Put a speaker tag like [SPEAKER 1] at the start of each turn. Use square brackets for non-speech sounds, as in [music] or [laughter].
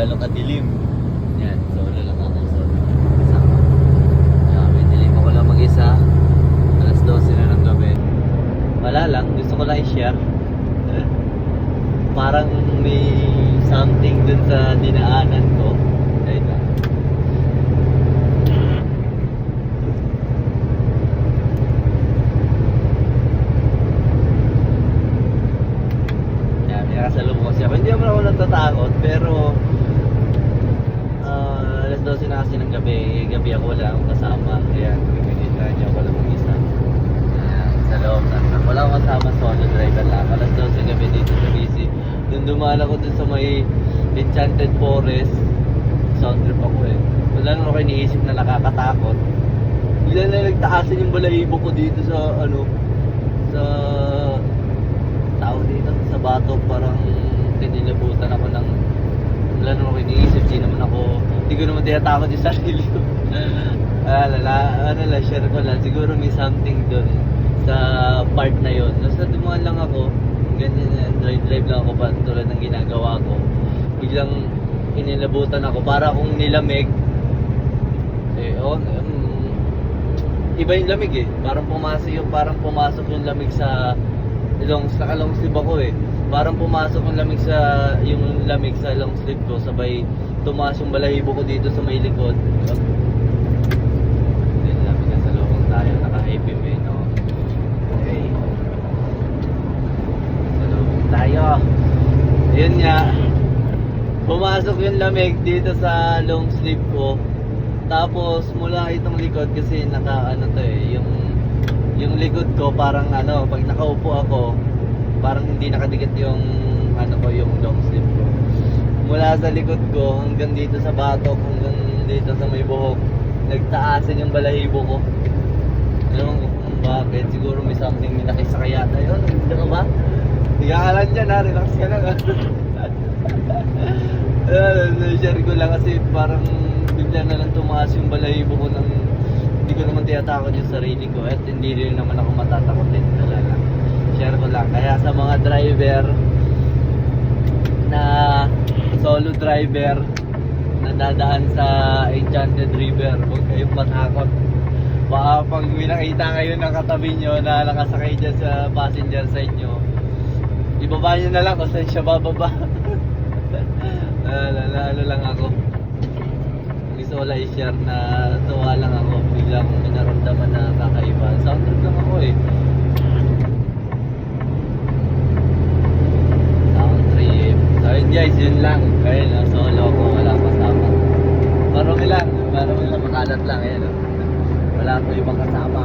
[SPEAKER 1] gano'ng kadilim. Yan, solo lang ako. Solo. Kaya may dilim ako lang mag-isa. Alas 12 na ng gabi. Wala lang, gusto ko lang i-share. [laughs] Parang may something dun sa dinaanan ko. Ayun lang. Yan, nakasalubong kasi ako. Hindi naman ako natatakot, pero 12 na ng gabi. Eh, gabi ako wala akong kasama. Ayan, pipinita niyo ako lang mag-isa. Sa loob na. Wala akong kasama, solo driver lang. Alas 12 gabi dito sa BC. Nung dumaan ako dun sa may Enchanted Forest, sound trip ako eh. Wala naman ako iniisip na nakakatakot. Bigla na nagtaasan yung balahibo ko dito sa ano, sa tao dito sa bato parang tinilabutan ako ng wala naman ako iniisip di naman ako hindi ko naman tinatakot yung sarili ko wala la, ano lang share ko lang. Siguro may something doon sa part na yon nasa dumaan lang ako ganyan yan drive drive lang ako pa tulad ng ginagawa ko. Biglang inilabutan ako para akong nilamig. Eh oh, um, iba yung lamig eh. Parang pumasok yung parang pumasok yung lamig sa long naka long sleeve ako eh. Parang pumasok yung lamig sa yung lamig sa long sleeve ko sabay tumaas yung balahibo ko dito sa may likod. Then lamig na sa loob tayo naka-heavy may no. Okay. Sa loob tayo. Yun nga. Pumasok yung lamig dito sa long sleeve ko. Tapos mula itong likod kasi naka ano to eh, yung yung likod ko parang ano, pag nakaupo ako, parang hindi nakadikit yung ano ko, yung long sleeve ko. Mula sa likod ko hanggang dito sa batok, hanggang dito sa may buhok, nagtaasan yung balahibo ko. Alam mo kung bakit? Siguro may something may nakisakay yata yun. Hindi ka ba? Alam dyan ha, relax ka lang ha. [laughs] Share ko lang kasi parang bigla na lang tumaas yung balahibo ko ng hindi ko naman tinatakot yung sarili ko at hindi rin naman ako matatakot din talaga. Share ko lang. Kaya sa mga driver na solo driver na dadaan sa Enchanted River, huwag kayong matakot. Baka pag may kayo ng katabi nyo na nakasakay dyan sa passenger side nyo, ibaba nyo na lang kung saan siya bababa. [laughs] Naalala lang ako. Gusto ko lang i-share na tuwa lang ako. Bigla akong minaramdaman na kakaiba. Sound trip lang ako eh. Sound trip. So yun guys, yun lang. Kaya na solo ako, wala kasama. Marami lang. Marami lang makalat lang. Ayan, oh. Wala ko ibang kasama.